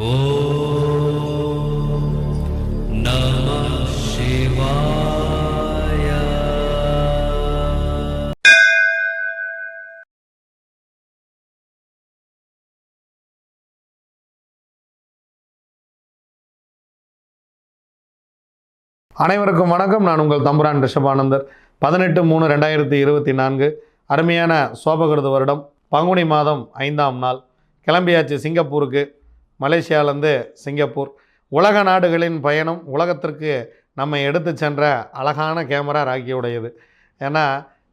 அனைவருக்கும் வணக்கம். நான் உங்கள் தம்புரான் ரிஷபானந்தர். பதினெட்டு மூணு ரெண்டாயிரத்தி இருபத்தி நான்கு அருமையான சோபகிருத வருடம். பங்குனி மாதம் ஐந்தாம் நாள். கிளம்பியாச்சு சிங்கப்பூருக்கு. மலேசியாவிலேருந்து சிங்கப்பூர். உலக நாடுகளின் பயணம் உலகத்திற்கு நம்ம எடுத்து சென்ற அழகான கேமரா ராக்கியுடையது. ஏன்னா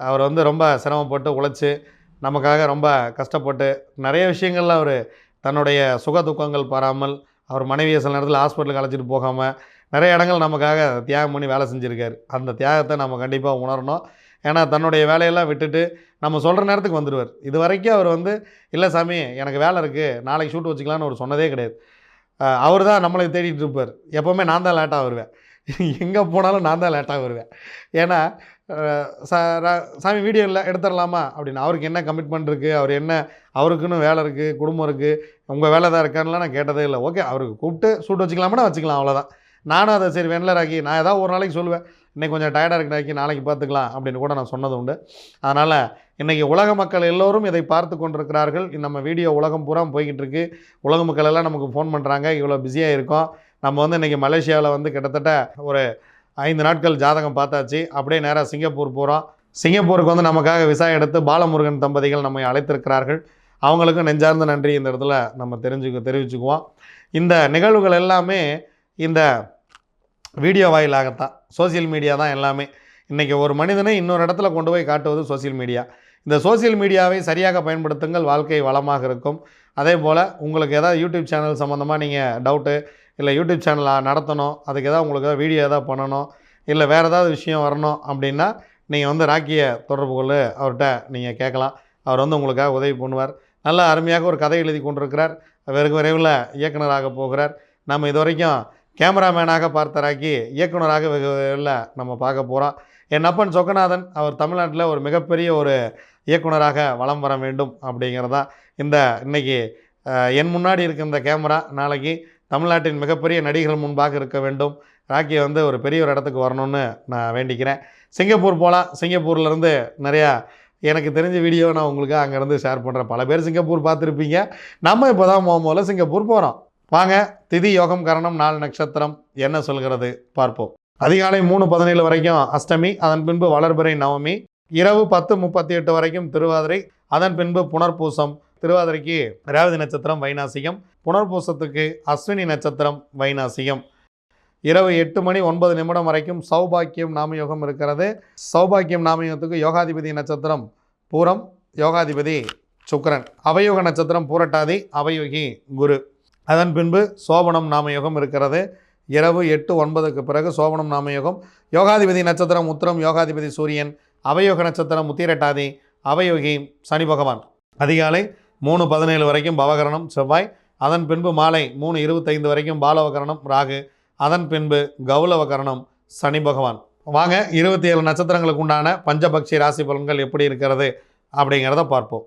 அவர் வந்து ரொம்ப சிரமப்பட்டு உழைச்சி நமக்காக ரொம்ப கஷ்டப்பட்டு நிறைய விஷயங்கள்ல அவர் தன்னுடைய சுக துக்கங்கள் பாராமல் அவர் மனைவியை சில நேரத்தில் ஹாஸ்பிட்டலுக்கு அழைச்சிட்டு போகாமல் நிறைய இடங்கள் நமக்காக தியாகம் பண்ணி வேலை செஞ்சுருக்காரு. அந்த தியாகத்தை நம்ம கண்டிப்பாக உணரணும். ஏன்னா தன்னுடைய வேலையெல்லாம் விட்டுட்டு நம்ம சொல்கிற நேரத்துக்கு வந்துடுவார். இது வரைக்கும் அவர் வந்து இல்லை சாமி எனக்கு வேலை இருக்குது நாளைக்கு ஷூட் வச்சுக்கலான்னு அவர் சொன்னதே கிடையாது. அவர் தான் நம்மளை தேடிட்டு இருப்பார். எப்போவுமே நான் தான் லேட்டாக வருவேன். எங்கே போனாலும் நான் தான் லேட்டாக வருவேன். ஏன்னா ரா- சாமி வீடியோ இல்லை எடுத்துடலாமா? அப்படின்னு. அவருக்கு என்ன கமிட்மெண்ட் இருக்குது அவர் என்ன அவருக்குன்னு வேலை இருக்குது குடும்பம் இருக்குது உங்கள் வேலை தான் இருக்கான்லாம் நான் கேட்டதே இல்லை. ஓகே அவருக்கு கூப்பிட்டு ஷூட் வச்சுக்கலாமா வச்சுக்கலாம் அவ்வளோதான் நானும் அதை சரி வெண்ணில் ராக்கி நான் ஏதாவது ஒரு நாளைக்கு சொல்லுவேன். இன்றைக்கி கொஞ்சம் டயர்டாக இருக்கு ராக்கி நாளைக்கு பார்த்துக்கலாம் அப்படின்னு கூட நான் சொன்னது உண்டு. அதனால் இன்றைக்கி உலக மக்கள் எல்லோரும் இதை பார்த்து கொண்டிருக்கிறார்கள். நம்ம வீடியோ உலகம் பூரா போய்கிட்டு இருக்கு. உலக மக்கள் எல்லாம் நமக்கு ஃபோன் பண்ணுறாங்க இவ்வளோ பிஸியாக இருக்கோம். நம்ம வந்து இன்றைக்கி மலேசியாவில் வந்து கிட்டத்தட்ட ஒரு ஐந்து நாட்கள் ஜாதகம் பார்த்தாச்சு. அப்படியே நேராக சிங்கப்பூர் போகிறோம் சிங்கப்பூருக்கு வந்து நமக்காக விசா எடுத்து பாலமுருகன் தம்பதிகள் நம்மை அழைத்திருக்கிறார்கள். அவங்களுக்கும் நெஞ்சார்ந்த நன்றி. இந்த இடத்துல நம்ம தெரிஞ்சுக்க தெரிவிச்சுக்குவோம். இந்த நிகழ்வுகள் எல்லாமே இந்த வீடியோ வாயிலாகத்தான். சோஷியல் மீடியா தான் எல்லாமே. இன்றைக்கி ஒரு மனிதனை இன்னொரு இடத்துல கொண்டு போய் காட்டுவது சோஷியல் மீடியா. இந்த சோஷியல் மீடியாவை சரியாக பயன்படுத்துங்கள். வாழ்க்கை வளமாக இருக்கும். அதே போல் உங்களுக்கு எதாவது யூடியூப் சேனல் சம்மந்தமாக நீங்கள் டவுட்டு இல்லை யூடியூப் சேனல் நடத்தணும் அதுக்கு ஏதாவது உங்களுக்கு எதாவது வீடியோ எதாவது பண்ணணும் இல்லை வேறு ஏதாவது விஷயம் வரணும் அப்படின்னா நீங்கள் வந்து ராக்கியை தொடர்பு கொள்ளு. அவர்கிட்ட நீங்கள் கேட்கலாம். அவர் வந்து உங்களுக்காக உதவி பண்ணுவார். நல்ல அருமையாக ஒரு கதை எழுதி கொண்டிருக்கிறார். வெறும் விரைவில் இயக்குனராக போகிறார். நம்ம இது வரைக்கும் கேமராமேனாக பார்த்த ராக்கி இயக்குனராக வெகு நம்ம பார்க்க போகிறோம் என் அப்பன் சொக்கநாதன் அவர் தமிழ்நாட்டில் ஒரு மிகப்பெரிய ஒரு இயக்குனராக வலம் வர வேண்டும் அப்படிங்கிறதா இந்த இன்னைக்கு என் முன்னாடி இருக்கிற இந்த கேமரா. நாளைக்கு தமிழ்நாட்டின் மிகப்பெரிய நடிகர்கள் முன்பாக இருக்க வேண்டும். ராக்கி வந்து ஒரு பெரிய ஒரு இடத்துக்கு வரணும்னு நான் வேண்டிக்கிறேன். சிங்கப்பூர் போகலாம் சிங்கப்பூர்லேருந்து நிறையா எனக்கு தெரிஞ்ச வீடியோ நான் உங்களுக்கு அங்கேருந்து ஷேர் பண்ணுறேன் பல பேர் சிங்கப்பூர் பார்த்துருப்பீங்க. நம்ம இப்போ தான் போகும்போது சிங்கப்பூர் போகிறோம் வாங்க திதி யோகம் கரணம் நாலு நட்சத்திரம் என்ன சொல்கிறது பார்ப்போம். அதிகாலை மூணு பதினேழு வரைக்கும் அஷ்டமி அதன் பின்பு வளர்பிறை நவமி இரவு பத்து முப்பத்தி எட்டு வரைக்கும் திருவாதிரை அதன் பின்பு புனர்பூசம் திருவாதிரைக்கு ரேவதி நட்சத்திரம் வைநாசிகம் புனர்பூசத்துக்கு அஸ்வினி நட்சத்திரம் வைநாசிகம் இரவு எட்டு மணி ஒன்பது நிமிடம் வரைக்கும் சௌபாக்கியம் நாமயோகம் இருக்கிறது. சௌபாக்கியம் நாமயோகத்துக்கு யோகாதிபதி நட்சத்திரம் பூரம் யோகாதிபதி சுக்கரன். அவயோக நட்சத்திரம் பூரட்டாதி அவயோகி குரு. அதன் பின்பு சோபனம் நாமயோகம் இருக்கிறது. இரவு எட்டு ஒன்பதுக்கு பிறகு சோபனம் நாமயோகம். யோகாதிபதி நட்சத்திரம் உத்திரம் யோகாதிபதி சூரியன் அவயோக நட்சத்திரம் முத்திரட்டாதி அவயோகி சனி பகவான். அதிகாலை மூணு பதினேழு வரைக்கும் பவகரணம் செவ்வாய். அதன் பின்பு மாலை மூணு இருபத்தைந்து வரைக்கும் பாலவகரணம் ராகு. அதன் பின்பு கௌலவகரணம் சனி பகவான். வாங்க இருபத்தி ஏழு நட்சத்திரங்களுக்கு உண்டான பஞ்சபக்ஷி ராசி பலன்கள் எப்படி இருக்கிறது அப்படிங்கிறத பார்ப்போம்.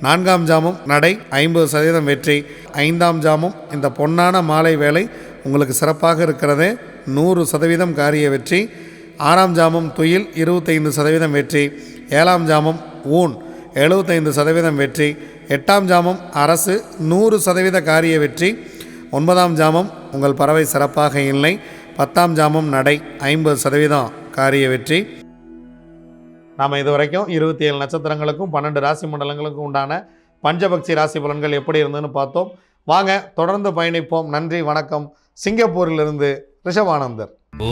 நான்காம் ஜாமம் நடை ஐம்பது சதவீதம் வெற்றி. ஐந்தாம் ஜாமம் இந்த பொன்னான மாலை வேலை உங்களுக்கு சிறப்பாக இருக்கிறது. நூறு சதவீதம் காரிய வெற்றி. ஆறாம் ஜாமம் துயில் இருபத்தைந்து சதவீதம் வெற்றி. ஏழாம் ஜாமம் ஊன் எழுபத்தைந்து சதவீதம் வெற்றி. எட்டாம் ஜாமம் அரசு நூறு சதவீத காரிய வெற்றி. ஒன்பதாம் ஜாமம் உங்கள் பறவை சிறப்பாக இல்லை. பத்தாம் ஜாமம் நடை ஐம்பது சதவீதம் காரிய வெற்றி. நாம் இது வரைக்கும் இருபத்தி ஏழு நட்சத்திரங்களுக்கும் பன்னெண்டு ராசி மண்டலங்களுக்கும் உண்டான பஞ்சபக்சி ராசி பலன்கள் எப்படி இருந்ததுன்னு பார்த்தோம். வாங்க தொடர்ந்து பயணிப்போம். நன்றி வணக்கம். சிங்கப்பூரிலிருந்து ரிஷபானந்தர். ஓ